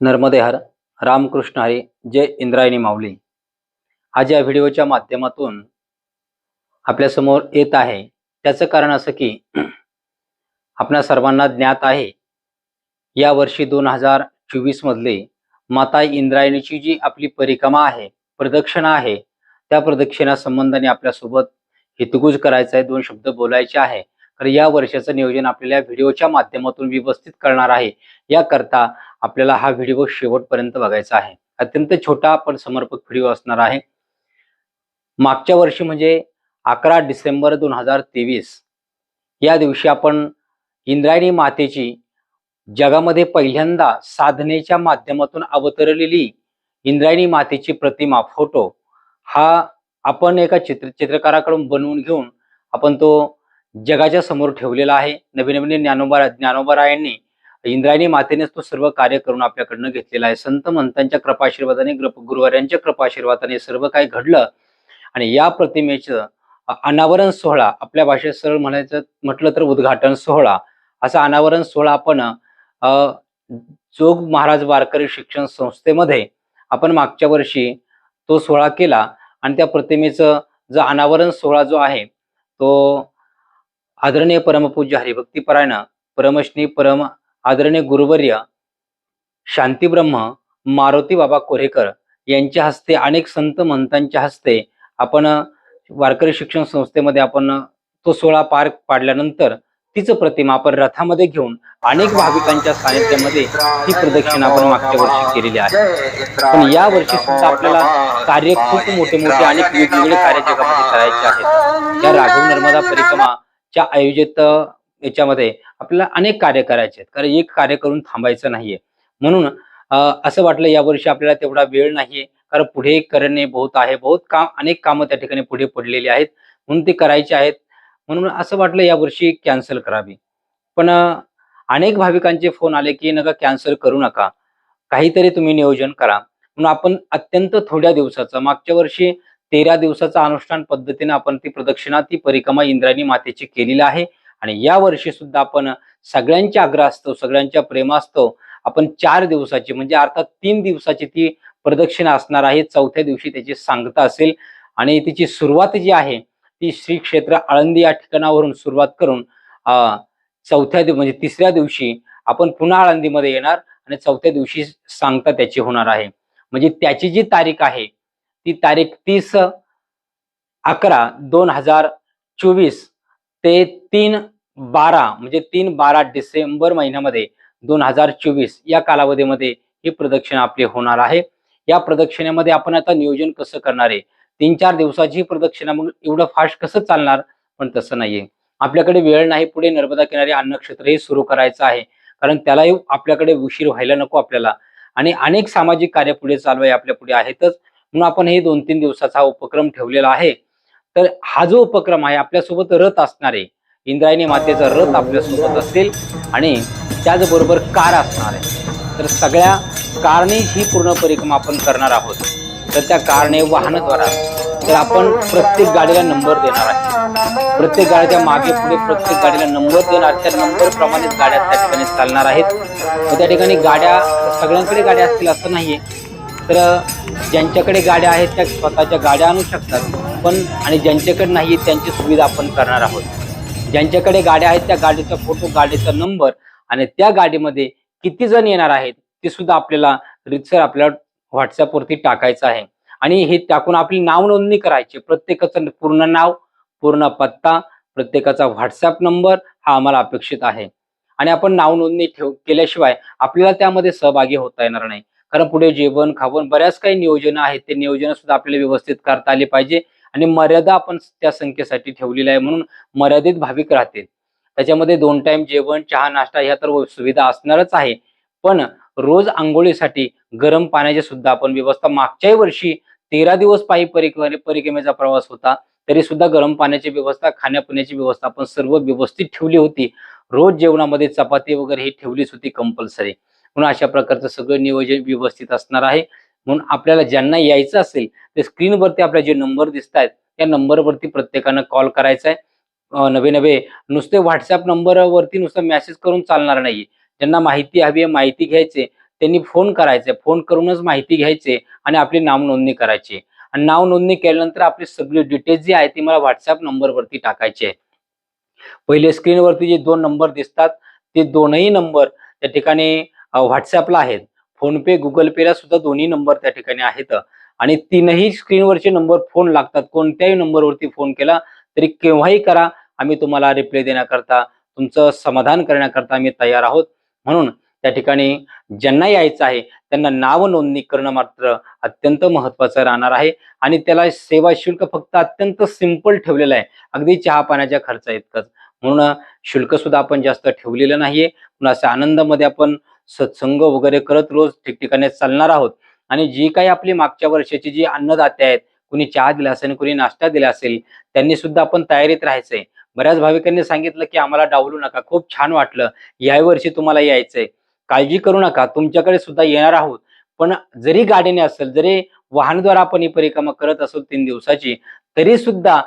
नर्मदे हर रामकृष्ण हरी जय इंद्रायणी माऊली. आज या व्हिडिओच्या माध्यमातून आपल्यासमोर येत आहे. त्याचं कारण असं की आपल्या सर्वांना ज्ञात आहे या वर्षी दोन हजार चोवीस मधले माता इंद्रायणीची जी आपली परिक्रमा आहे प्रदक्षिणा आहे त्या प्रदक्षिणा संबंधाने आपल्यासोबत हितगुज करायचा आहे दोन शब्द बोलायचे आहे. तर या वर्षाचं नियोजन आपल्याला व्हिडिओच्या माध्यमातून व्यवस्थित करणार आहे. याकरता आपल्याला हा व्हिडिओ शेवटपर्यंत बघायचा आहे. अत्यंत छोटा पण समर्पक व्हिडिओ असणार आहे. मागच्या वर्षी म्हणजे अकरा डिसेंबर दोन हजार तेवीस या दिवशी आपण इंद्रायणी मातेची जगामध्ये पहिल्यांदा साधनेच्या माध्यमातून अवतरलेली इंद्रायणी मातेची प्रतिमा फोटो हा आपण एका चित्र चित्रकाराकडून बनवून घेऊन आपण तो जगाच्या समोर ठेवलेला आहे. नवीन नवीन ज्ञानोबा ज्ञानोबारायांनी इंद्रायणी मातेनेच तो सर्व कार्य करून आपल्याकडनं घेतलेला आहे. संत मंतांच्या कृपाशीर्वादाने ग्रप- गुरुवाऱ्यांच्या कृपाशीर्वादाने सर्व काही घडलं आणि या प्रतिमेचं अनावरण सोहळा आपल्या भाषेत सरळ म्हणायचं म्हटलं तर उद्घाटन सोहळा असा अनावरण सोहळा आपण जोग महाराज वारकरी शिक्षण संस्थेमध्ये आपण मागच्या वर्षी तो सोहळा केला आणि त्या प्रतिमेचं जो अनावरण सोहळा जो आहे तो आदरणीय परमपूज्य हरिभक्तीपरायण परमश्नी परम आदरणीय गुरुवर्य शांतीब्रह्म मारुती बाबा कोरेकर यांच्या हस्ते अनेक संत मंतांच्या हस्ते आपण वारकरी शिक्षण संस्थेमध्ये आपण तो सोहळा पार पाडल्यानंतर तीच प्रतिमा आपण रथामध्ये घेऊन अनेक भाविकांच्या सानिध्यामध्ये ही प्रदक्षिणा आपण मागच्या वर्षी केलेली आहे. पण या वर्षी सुद्धा आपल्याला कार्य खूप मोठे मोठे आणि वेगवेगळे कार्य जगामध्ये करायचे आहेत. या राघव नर्मदा परिक्रमाच्या आयोजित याच्यामध्ये आपल्याला अनेक कार्य करायचे आहेत. कारण एक कार्य करून थांबायचं नाहीये. म्हणून असं वाटलं यावर्षी आपल्याला तेवढा वेळ नाहीये. कारण पुढे करणे बहुत आहे. बहुत काम अनेक कामं त्या ठिकाणी पुढे पडलेली आहेत. म्हणून ते करायचे आहेत. म्हणून असं वाटलं यावर्षी कॅन्सल करावी. पण अनेक भाविकांचे फोन आले की नका कॅन्सल करू नका. काहीतरी तुम्ही नियोजन करा. म्हणून आपण अत्यंत थोड्या दिवसाचं मागच्या वर्षी तेरा दिवसाचा अनुष्ठान पद्धतीने आपण ती प्रदक्षिणा ती परिक्रमा इंद्रायणी मातेची केलेली आहे. आणि या वर्षी सुद्धा आपण सगळ्यांच्या आग्रहास्तव सगळ्यांच्या प्रेमास्तव आपण चार दिवसाची म्हणजे अर्थात तीन दिवसाची ती प्रदक्षिणा असणार आहे. चौथ्या दिवशी त्याची सांगता असेल आणि तिची सुरुवात जी आहे ती श्री क्षेत्र आळंदी या ठिकाणावरून सुरुवात करून चौथ्या दिव म्हणजे तिसऱ्या दिवशी आपण पुन्हा आळंदीमध्ये येणार आणि चौथ्या दिवशी सांगता त्याची होणार आहे. म्हणजे त्याची जी तारीख आहे ती तारीख तीस अकरा दोन हजार चोवीस ते तीन बारा म्हणजे तीन बारा डिसेंबर महिन्यामध्ये दोन हजार चोवीस या कालावधीमध्ये ही प्रदक्षिणा आपली होणार आहे. या प्रदक्षिणेमध्ये आपण आता नियोजन कसं करणार आहे? तीन चार दिवसाची प्रदक्षिणा मग एवढं फास्ट कसं चालणार? पण तसं नाहीये. आपल्याकडे वेळ नाही पुढे नर्मदा किनारी अन्नक्षेत्रही सुरू करायचं आहे. कारण त्यालाही आपल्याकडे उशीर व्हायला नको आपल्याला. आणि अनेक सामाजिक कार्य पुढे चालू आहे आपल्या पुढे आहेतच. म्हणून आपण हे दोन तीन दिवसाचा उपक्रम ठेवलेला आहे. तर हा जो उपक्रम आहे आपल्यासोबत रथ असणारे इंद्रायणी मातेचा रथ आपल्यासोबत असेल आणि त्याचबरोबर कार असणार आहे. तर सगळ्या कारने ही पूर्ण परिक्रमा आपण करणार आहोत. तर त्या कारने वाहनद्वारा तर आपण प्रत्येक गाडीला नंबर देणार आहे. प्रत्येक गाडीच्या मागे पुढे प्रत्येक गाडीला नंबर देणार त्या नंबर प्रमाणेच गाड्या त्या ठिकाणी चालणार आहेत. व त्या ठिकाणी गाड्या सगळ्यांकडे गाड्या असतील असं नाहीये. तर ज्यांच्याकडे गाड्या आहेत त्या स्वतःच्या गाड्या आणू शकतात. पण आणि ज्यांच्याकडे नाही त्यांची सुविधा आपण करणार आहोत. ज्यांच्याकडे गाड्या आहेत त्या गाडीचा फोटो गाडीचा नंबर आणि त्या गाडीमध्ये किती जण येणार आहेत ते सुद्धा आपल्याला रितसर आपल्या व्हॉट्सअपवरती टाकायचं आहे. आणि हे टाकून आपली नाव नोंदणी करायची. प्रत्येकाचं पूर्ण नाव पूर्ण पत्ता प्रत्येकाचा व्हॉट्सअप नंबर हा आम्हाला अपेक्षित आहे. आणि आपण नाव नोंदणी ठेव केल्याशिवाय आपल्याला त्यामध्ये सहभागी होता येणार नाही. कारण पुढे जेवण खावण बऱ्याच काही नियोजन आहेत. ते नियोजन सुद्धा आपल्याला व्यवस्थित करता आले पाहिजे. आणि मर्यादा आपण त्या संख्येसाठी ठेवलेली आहे म्हणून मर्यादित भाविक राहतील. त्याच्यामध्ये दोन टाइम जेवण चहा नाश्ता ह्या तर सुविधा असणारच आहे. पण रोज आंघोळीसाठी गरम पाण्याची सुद्धा आपण व्यवस्था मागच्याही वर्षी तेरा दिवस पायी परिक्रमेचा प्रवास होता तरी सुद्धा गरम पाण्याची व्यवस्था खाण्यापिण्याची व्यवस्था आपण सर्व व्यवस्थित ठेवली होती. रोज जेवणामध्ये चपाती वगैरे ही ठेवलीच होती कंपल्सरी म्हणून अशा प्रकारचं सगळं नियोजन व्यवस्थित असणार आहे. म्हणून आपल्याला ज्यांना यायचं असेल ते स्क्रीनवरती आपल्या जे नंबर दिसत आहेत त्या नंबरवरती प्रत्येकानं कॉल करायचा आहे नवे नवे नुसते व्हॉट्सअप नंबरवरती नुसतं मेसेज करून चालणार नाही ज्यांना माहिती हवी आहे माहिती घ्यायचे त्यांनी फोन करायचे. फोन करूनच माहिती घ्यायचे आणि आपली नाव नोंदणी करायची. आणि नाव नोंदणी केल्यानंतर आपली सगळी डिटेल्स जी आहे ती मला व्हॉट्सअप नंबरवरती टाकायची आहे. पहिले स्क्रीनवरती जे दोन नंबर दिसतात ते दोनही नंबर त्या ठिकाणी व्हॉट्सअपला आहेत. फोनपे गुगल पेला सुद्धा दोन्ही नंबर त्या ठिकाणी आहेत. आणि तीनही स्क्रीनवरचे नंबर फोन लागतात. कोणत्याही नंबरवरती फोन केला तरी केव्हाही करा आम्ही तुम्हाला रिप्लाय देण्याकरता तुमचं समाधान करण्याकरता आम्ही तयार आहोत. म्हणून त्या ठिकाणी ज्यांना यायचं आहे त्यांना नाव नोंदणी करणं मात्र अत्यंत महत्वाचं राहणार आहे. आणि त्याला सेवा शुल्क फक्त अत्यंत सिंपल ठेवलेलं आहे. अगदी चहा पाण्याच्या खर्च इतकंच म्हणून शुल्क सुद्धा आपण जास्त ठेवलेलं नाहीये. म्हणून अशा आनंदामध्ये आपण सत्संग वगैरे करत रोज ठिकठिकाणी चालणार आहोत. आणि जी काही आपली मागच्या वर्षाची जी अन्नदाते आहेत कुणी चहा दिला असेल कुणी नाश्ता दिला असेल त्यांनी सुद्धा आपण तयारीत राहायचंय. बऱ्याच भाविकांनी सांगितलं की आम्हाला डावलू नका. खूप छान वाटलं. या वर्षी तुम्हाला यायचंय. काळजी करू नका. तुमच्याकडे सुद्धा येणार आहोत. पण जरी गाडीने असेल जरी वाहनद्वारा आपण ही परिक्रमा करत असो तीन दिवसाची तरी सुद्धा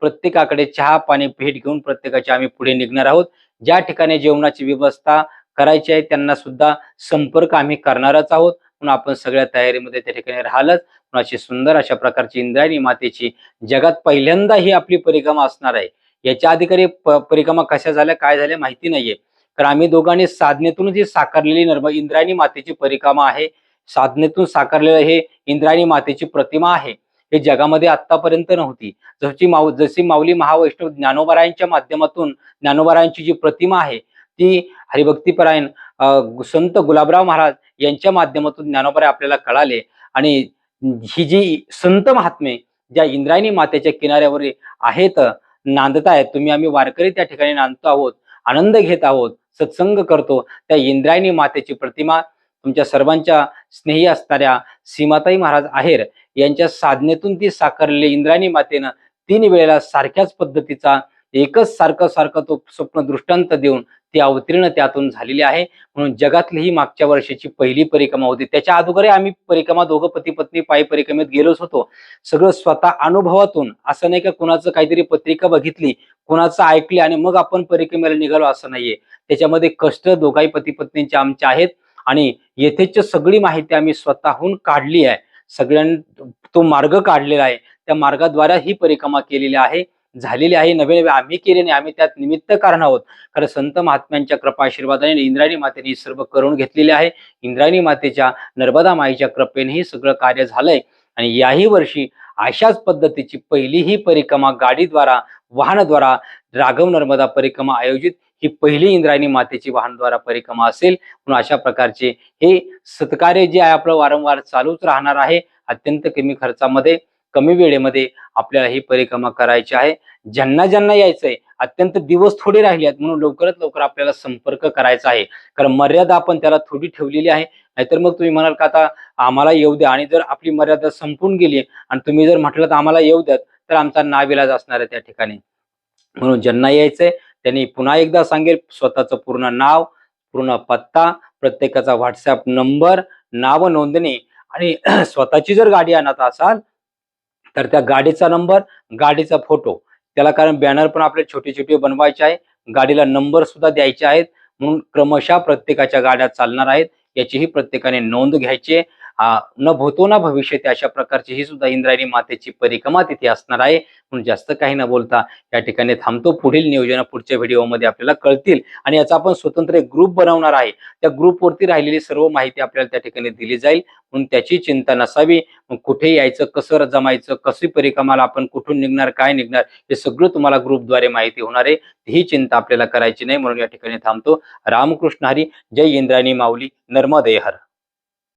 प्रत्येकाकडे चहा पाणी भेट घेऊन प्रत्येकाची आम्ही पुढे निघणार आहोत. ज्या ठिकाणी जेवणाची व्यवस्था करायची आहे त्यांना सुद्धा संपर्क आम्ही करणारच आहोत. म्हणून आपण सगळ्या तयारीमध्ये त्या ठिकाणी राहालच. म्हणून अशी सुंदर अशा प्रकारची इंद्रायणी मातेची जगात पहिल्यांदा ही आपली परिक्रमा असणार आहे. याच्या आधी कधी परिक्रमा कशा झाल्या काय झाल्या माहिती नाहीये. कारण आम्ही दोघांनी साधनेतून जी साकारलेली नर्म इंद्रायणी मातेची परिक्रमा आहे. साधनेतून साकारलेलं हे इंद्रायणी मातेची प्रतिमा आहे. हे जगामध्ये आतापर्यंत नव्हती. जशी माऊ जशी माऊली महावैष्णव ज्ञानोबरायांच्या माध्यमातून ज्ञानोबरायांची जी प्रतिमा आहे ती हरिभक्तीपरायण संत गुलाबराव महाराज यांच्या माध्यमातून ज्ञानोबराय आपल्याला कळाले. आणि ही जी संत महात्मे ज्या इंद्रायणी मातेच्या किनाऱ्यावर आहेत नांदत आहेत तुम्ही आम्ही वारकरी त्या ठिकाणी नांदतो आहोत आनंद घेत आहोत सत्संग करतो त्या इंद्रायणी मातेची प्रतिमा तुमच्या सर्वांच्या स्नेही असणाऱ्या सीमाताई महाराज आहेर यांच्या साधनेतून ती साकारलेली इंद्रायणी मातेनं तीन वेळेला सारख्याच पद्धतीचा एकच सारखं सारखं तो स्वप्न दृष्टांत देऊन ती अवतीर्ण त्यातून झालेली आहे. म्हणून जगातली ही मागच्या वर्षाची पहिली परिक्रमा होती. त्याच्या अगोदरही आम्ही परिक्रमा दोघं पती पत्नी पायी परिक्रमेत गेलोच होतो. सगळं स्वतः अनुभवातून असं नाही का कुणाचं काहीतरी पत्रिका बघितली कुणाचं ऐकले आणि मग आपण परिक्रमेला निघालो असं नाहीये. त्याच्यामध्ये कष्ट दोघाही पती पत्नींचे आमचे आहेत आणि येथेच सगळी माहिती आम्ही स्वतःहून काढली आहे. सगळ्यां तो मार्ग काढलेला आहे. त्या मार्गाद्वारे ही परिक्रमा केलेली आहे. झालेली आहे नवे नवे आम्ही केले नाही आम्ही त्यात निमित्त कारण आहोत. खरं संत महात्म्यांच्या कृपा आशीर्वादाने इंद्रायणी मातेने हे सर्व करून घेतलेले आहे. इंद्रायणी मातेच्या नर्मदा माईच्या कृपेने हे सगळं कार्य झालंय. आणि याही वर्षी अशाच पद्धतीची पहिली ही परिक्रमा गाडीद्वारा वाहनद्वारा राघव नर्मदा परिक्रमा आयोजित ही पहिली इंद्रायणी मातेची वाहनद्वारा परिक्रमा असेल. म्हणून अशा प्रकारचे हे सत्कार्य जे आहे आपलं वारंवार चालूच राहणार आहे. अत्यंत कमी खर्चामध्ये कमी वेळेमध्ये आपल्याला ही परिक्रमा करायची आहे. ज्यांना ज्यांना यायचंय अत्यंत दिवस थोडे राहिले आहेत म्हणून लवकरात लवकर आपल्याला संपर्क करायचा आहे. कारण मर्यादा आपण त्याला थोडी ठेवलेली आहे. नाहीतर मग तुम्ही म्हणाल का आता आम्हाला येऊ द्या आणि जर आपली मर्यादा संपून गेली आणि तुम्ही जर म्हटलं तर आम्हाला येऊ द्यात तर आमचा नाविलाज असणार आहे त्या ठिकाणी. म्हणून ज्यांना यायचंय त्यांनी पुन्हा एकदा सांगेल स्वतःचं पूर्ण नाव पूर्ण पत्ता प्रत्येकाचा व्हॉट्सअप नंबर नाव नोंदणी आणि स्वतःची जर गाडी आणत असाल तर त्या गाडीचा नंबर गाडीचा फोटो. त्याला कारण बॅनर पण आपले छोटे छोटे बनवायचे आहे गाडीला नंबर सुद्धा द्यायचे आहेत. म्हणून क्रमशः प्रत्येकाच्या गाड्या चालणार आहेत. याचीही प्रत्येकाने नोंद घ्यायची न भूतो ना भविष्य अशा प्रकारची ही सुद्धा इंद्रायणी मातेची परिक्रमा तिथे असणार आहे. म्हणून जास्त काही न बोलता या ठिकाणी थांबतो. पुढील नियोजन पुढच्या व्हिडिओमध्ये आपल्याला कळतील. आणि याचा आपण स्वतंत्र एक ग्रुप बनवणार आहे. त्या ग्रुपवरती राहिलेली सर्व माहिती आपल्याला त्या ठिकाणी दिली जाईल. म्हणून त्याची चिंता नसावी. मग कुठे यायचं कसं जमायचं कशी परिक्रमाला आपण कुठून निघणार काय निघणार हे सगळं तुम्हाला ग्रुपद्वारे माहिती होणार आहे. ही चिंता आपल्याला करायची नाही. म्हणून या ठिकाणी थांबतो. रामकृष्ण हरी. जय इंद्रायणी माऊली. नर्मदे हर.